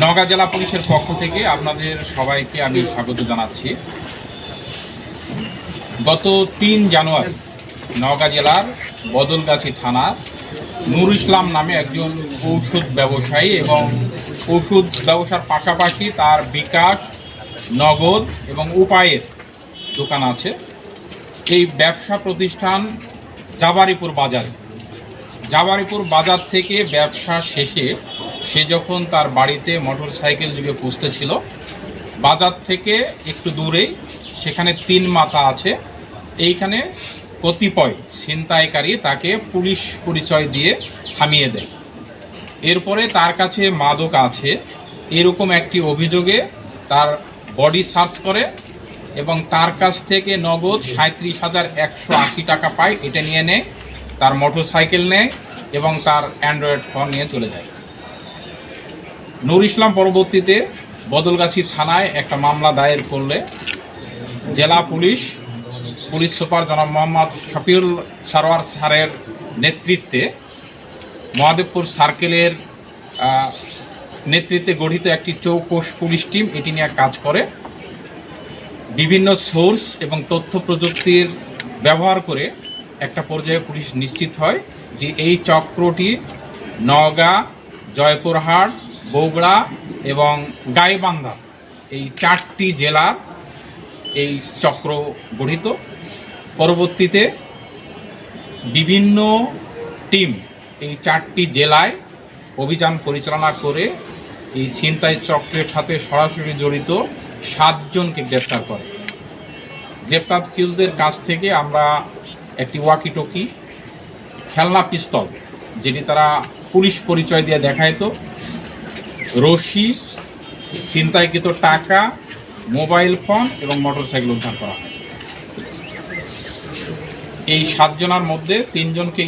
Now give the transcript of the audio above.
নওগাঁ জেলা পুলিশের পক্ষ থেকে আপনাদের সবাইকে আমি স্বাগত জানাচ্ছি। গত তিন জানুয়ারি নওগাঁ জেলার বদলগাছি থানার নূর ইসলাম নামে একজন ঔষধ ব্যবসায়ী এবং ওষুধ ব্যবসার পাশাপাশি তার বিকাশ, নগদ এবং উপায়ের দোকান আছে। এই ব্যবসা প্রতিষ্ঠান জাবারিপুর বাজার। জাবারিপুর বাজার থেকে ব্যবসা শেষে সে যখন তার বাড়িতে মোটর সাইকেল যুগে পুষতেছিল বাজার থেকে একটু দূরেই সেখানে তিন মাথা আছে। এইখানে কতিপয় ছিনতাইকারী তাকে পুলিশ পরিচয় দিয়ে থামিয়ে দেয়। এরপরে তার কাছে মাদক আছে। এরকম একটি অভিযোগে তার বডি সার্চ করে এবং তার কাছ থেকে নগদ সাঁত্রিশ হাজার একশো আশি টাকা পায়, এটা নিয়ে নেয়, তার মোটর সাইকেল নেয় এবং তার অ্যান্ড্রয়েড ফোন নিয়ে চলে যায়। নূর ইসলাম পরবর্তীতে বদলগাছি থানায় একটা মামলা দায়ের করলে জেলা পুলিশ পুলিশ সুপার জনাব মোহাম্মদ শফিউল সারোয়ার স্যারের নেতৃত্বে মহাদেবপুর সার্কেলের নেতৃত্বে গঠিত একটি চৌকোষ পুলিশ টিম এটি নিয়ে কাজ করে। বিভিন্ন সোর্স এবং তথ্য প্রযুক্তির ব্যবহার করে একটা পর্যায়ে পুলিশ নিশ্চিত হয় যে এই চক্রটি নওগাঁ, জয়পুরহাট বগুড়া এবং গাইবান্ধা। এই চারটি জেলার এই চক্র গঠিত। পরবর্তীতে বিভিন্ন টিম এই চারটি জেলায় অভিযান পরিচালনা করে এই ছিনতাই চক্রের সাথে সরাসরি জড়িত সাতজনকে গ্রেপ্তার করে। গ্রেপ্তারকৃতদের কাছ থেকে আমরা একটি ওয়াকি টকি খেলনা পিস্তল, যেটি তারা পুলিশ পরিচয় দিয়ে দেখাইতো। রশি ছিনতাইকৃত টাকা মোবাইল ফোন এবং মোটরসাইকেল উদ্ধার করা হয়। এই সাতজনের মধ্যে তিনজনকে